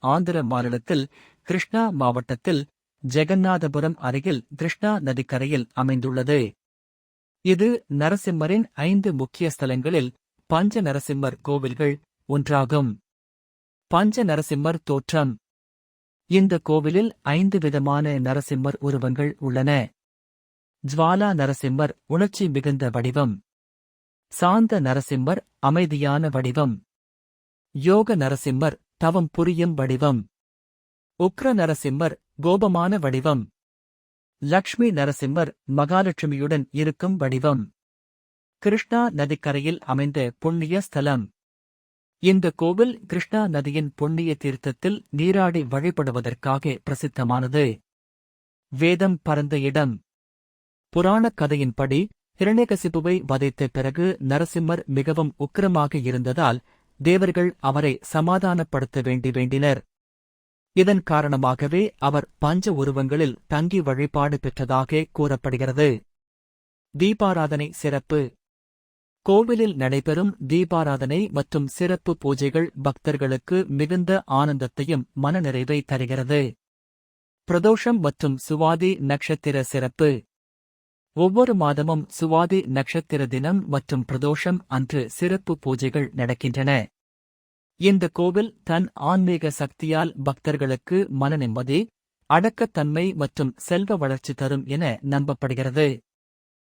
ஆந்திர மாநிலத்தில் கிருஷ்ணா மாவட்டத்தில் ஜெகநாதபுரம் அருகில் கிருஷ்ணா நதிக்கரையில் அமைந்துள்ளது. இது நரசிம்மரின் ஐந்து முக்கிய ஸ்தலங்களில் பஞ்ச நரசிம்மர் கோவில்கள் ஒன்றாகும். பஞ்ச நரசிம்மர் தோற்றம். இந்த கோவிலில் ஐந்து விதமான நரசிம்மர் உருவங்கள் உள்ளன. ஜுவாலா நரசிம்மர் உணர்ச்சி மிகுந்த வடிவம். சாந்த நரசிம்மர் அமைதியான வடிவம். யோக நரசிம்மர் தவம் புரியும் வடிவம். உக்ர நரசிம்மர் கோபமான வடிவம். லக்ஷ்மி நரசிம்மர் மகாலட்சுமியுடன் இருக்கும் வடிவம். கிருஷ்ணா நதிக்கரையில் அமைந்த புண்ணிய ஸ்தலம். இந்த கோவில் கிருஷ்ணா நதியின் புண்ணிய தீர்த்தத்தில் நீராடி வழிபடுவதற்காக பிரசித்தமானது. வேதம் பரந்த இடம். புராணக் கதையின்படி ஹிரண்யகசிபுவை வதைத்த பிறகு நரசிம்மர் மிகவும் உக்கிரமாக இருந்ததால் தேவர்கள் அவரை சமாதானப்படுத்த வேண்டி வேண்டினர். இதன் காரணமாகவே அவர் பஞ்ச உருவங்களில் தங்கி வழிபாடு பெற்றதாக கூறப்படுகிறது. தீபாராதனை சிறப்பு. கோவிலில் நடைபெறும் தீபாராதனை மற்றும் சிறப்பு பூஜைகள் பக்தர்களுக்கு மிகுந்த ஆனந்தத்தையும் மனநிறைவை தருகிறது. பிரதோஷம் மற்றும் சுவாதி நட்சத்திர சிறப்பு. ஒவ்வொரு மாதமும் சுவாதி நட்சத்திர தினம் மற்றும் பிரதோஷம் அன்று சிறப்பு பூஜைகள் நடக்கின்றன. இந்த கோவில் தன் ஆன்மீக சக்தியால் பக்தர்களுக்கு மன நிம்மதி அடக்கத்தன்மை மற்றும் செல்வ வளர்ச்சி தரும் என நம்பப்படுகிறது.